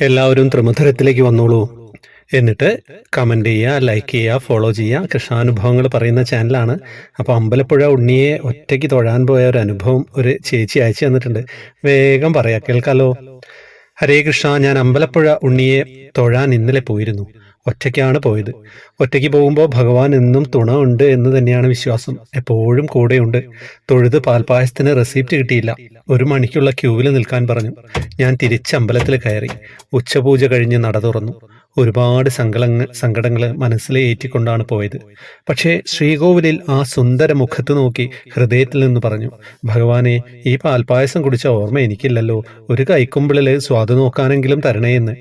എല്ലാവരും ത്രിമുധരത്തിലേക്ക് വന്നോളൂ. എന്നിട്ട് കമന്റ് ചെയ്യുക ലൈക്ക് ചെയ്യുക ഫോളോ ചെയ്യുക. കൃഷ്ണാനുഭവങ്ങൾ പറയുന്ന ചാനലാണ് അപ്പോൾ അമ്പലപ്പുഴ ഉണ്ണിയെ ഒറ്റയ്ക്ക് തൊഴാൻ പോയ ഒരു അനുഭവം ഒരു ചേച്ചി അയച്ചു തന്നിട്ടുണ്ട്. വേഗം പറയാം കേൾക്കാലോ? ഹരേ കൃഷ്ണ ഞാൻ അമ്പലപ്പുഴ ഉണ്ണിയെ തൊഴാൻ ഇന്നലെ പോയിരുന്നു. ഒറ്റയ്ക്കാണ് പോയത്. ഒറ്റയ്ക്ക് പോകുമ്പോൾ ഭഗവാൻ എന്നും തുണ ഉണ്ട് എന്ന് തന്നെയാണ് വിശ്വാസം. എപ്പോഴും കൂടെയുണ്ട്. തൊഴുത് പാൽപ്പായസത്തിന് റെസിപ്റ്റ് കിട്ടിയില്ല. ഒരു മണിക്കുള്ള ക്യൂവിൽ നിൽക്കാൻ പറഞ്ഞു. ഞാൻ തിരിച്ച് അമ്പലത്തിൽ കയറി. ഉച്ചപൂജ കഴിഞ്ഞ് നട തുറന്നു. ഒരുപാട് സങ്കടങ്ങൾ സങ്കടങ്ങൾ മനസ്സിൽ ഏറ്റിക്കൊണ്ടാണ് പോയത്. പക്ഷേ ശ്രീകോവിലിൽ ആ സുന്ദര മുഖത്ത് നോക്കി ഹൃദയത്തിൽ നിന്ന് പറഞ്ഞു ഭഗവാനെ ഈ പാൽപ്പായസം കുടിച്ച ഓർമ്മ എനിക്കില്ലല്ലോ. ഒരു കൈക്കുമ്പിളിൽ സ്വാദ് നോക്കാനെങ്കിലും തരണേ എന്ന്.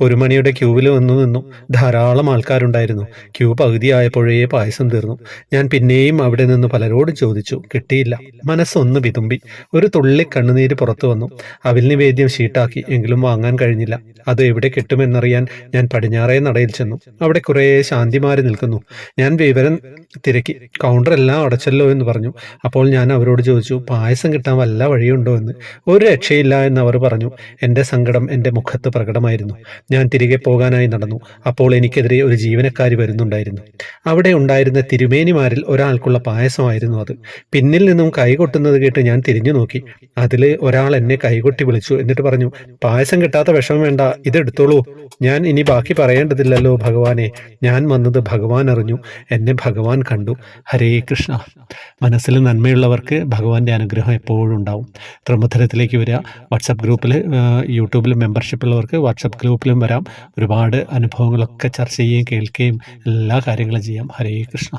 ഒരു മണിയുടെ ക്യൂവിൽ വന്നു നിന്നു. ധാരാളം ആൾക്കാരുണ്ടായിരുന്നു. ക്യൂ പകുതിയായപ്പോഴേ പായസം തീർന്നു. ഞാൻ പിന്നെയും അവിടെ നിന്ന് പലരോടും ചോദിച്ചു കിട്ടിയില്ല. മനസ്സൊന്ന് വിതുമ്പി ഒരു തുള്ളി കണ്ണുനീര് പുറത്തു വന്നു. അവിൽ നിവേദ്യം ഷീട്ടാക്കി എങ്കിലും വാങ്ങാൻ കഴിഞ്ഞില്ല. അത് എവിടെ കിട്ടുമെന്നറിയാൻ ഞാൻ പടിഞ്ഞാറേ നടയിൽ ചെന്നു. അവിടെ കുറേ ശാന്തിമാര് നിൽക്കുന്നു. ഞാൻ വിവരം തിരക്കി. കൗണ്ടർ എല്ലാം അടച്ചല്ലോ എന്ന് പറഞ്ഞു. അപ്പോൾ ഞാൻ അവരോട് ചോദിച്ചു പായസം കിട്ടാൻ വല്ല വഴിയുണ്ടോ? എന്ന്. ഒരു രക്ഷയില്ല എന്ന് അവർ പറഞ്ഞു. എന്റെ സങ്കടം എന്റെ മുഖത്ത് പ്രകടമായിരുന്നു. ഞാൻ തിരികെ പോകാനായി നടന്നു. അപ്പോൾ എനിക്കെതിരെ ഒരു ജീവനക്കാരി വരുന്നുണ്ടായിരുന്നു. അവിടെ ഉണ്ടായിരുന്ന തിരുമേനിമാരിൽ ഒരാൾക്കുള്ള പായസമായിരുന്നു അത്. പിന്നിൽ നിന്നും കൈകൊട്ടുന്നത് കേട്ട് ഞാൻ തിരിഞ്ഞു നോക്കി. അതിൽ ഒരാൾ എന്നെ കൈകൊട്ടി വിളിച്ചു. എന്നിട്ട് പറഞ്ഞു പായസം കിട്ടാത്ത വിഷമം വേണ്ട. ഇതെടുത്തോളൂ. ഞാൻ ഇനി ബാക്കി പറയേണ്ടതില്ലല്ലോ ഭഗവാനെ. ഞാൻ വന്നത് ഭഗവാൻ അറിഞ്ഞു. എന്നെ ഭഗവാൻ കണ്ടു. ഹരേ കൃഷ്ണ. മനസ്സിൽ നന്മയുള്ളവർക്ക് ഭഗവാന്റെ അനുഗ്രഹം എപ്പോഴും ഉണ്ടാവും. ത്രിമുധരത്തിലേക്ക് വരിക വാട്സപ്പ് ഗ്രൂപ്പിൽ യൂട്യൂബിൽ മെമ്പർഷിപ്പ് ഉള്ളവർക്ക് വാട്സപ്പ് ഗ്രൂപ്പിലും വരാം. ഒരുപാട് അനുഭവങ്ങളൊക്കെ ചർച്ച ചെയ്യുകയും കേൾക്കുകയും എല്ലാ കാര്യങ്ങളും ചെയ്യാം. ഹരേ കൃഷ്ണ.